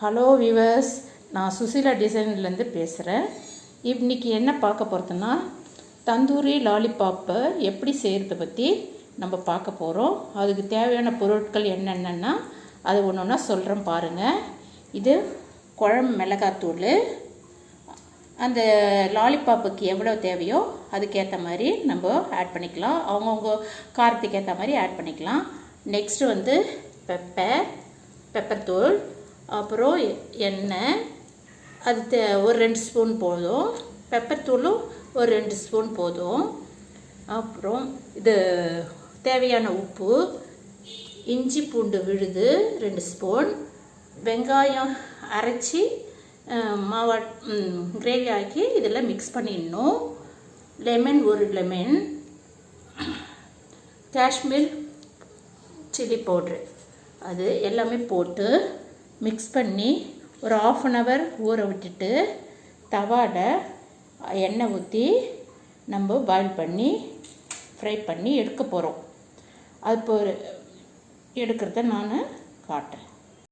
Hello viewers நான் சுசிலா டிசைன்லேருந்து பேசுகிறேன். இன்னைக்கு என்ன பார்க்க போகிறதுன்னா தந்தூரி லாலிபாப்பை எப்படி செய்கிறத பற்றி நம்ம பார்க்க போகிறோம் அதுக்கு தேவையான பொருட்கள் என்னென்னா அது ஒன்று ஒன்றா சொல்கிறேன் பாருங்கள் இது குழம்பு மிளகாத்தூள் அந்த லாலிபாப்புக்கு எவ்வளோ தேவையோ அதுக்கேற்ற மாதிரி நம்ம ஆட் பண்ணிக்கலாம். அவங்கவுங்க காரத்துக்கு ஏற்ற மாதிரி ஆட் பண்ணிக்கலாம். நெக்ஸ்ட்டு வந்து பெப்பர் பெப்பர் தூள் அப்புறம் எண்ணெய் அது தே ஒரு ரெண்டு ஸ்பூன் போதும். பெப்பர் தூளும் ஒரு ரெண்டு ஸ்பூன் போதும். அப்புறம் இது தேவையான உப்பு இஞ்சி பூண்டு விழுது ரெண்டு ஸ்பூன். வெங்காயம் அரைச்சி மாவா கிரேவி ஆக்கி இதில் மிக்ஸ் பண்ணிடணும். லெமன் ஒரு லெமன் காஷ்மீர் சில்லி பவுட்ரு அது எல்லாமே போட்டு மிக்ஸ் பண்ணி ஒரு ஆஃப் அன் ஹவர் ஊற விட்டுட்டு தவாவில் எண்ணெய் ஊற்றி நம்ம பாயில் பண்ணி ஃப்ரை பண்ணி எடுக்க போகிறோம் அது இப்போ எடுக்கிறத நான் காட்டுறேன்.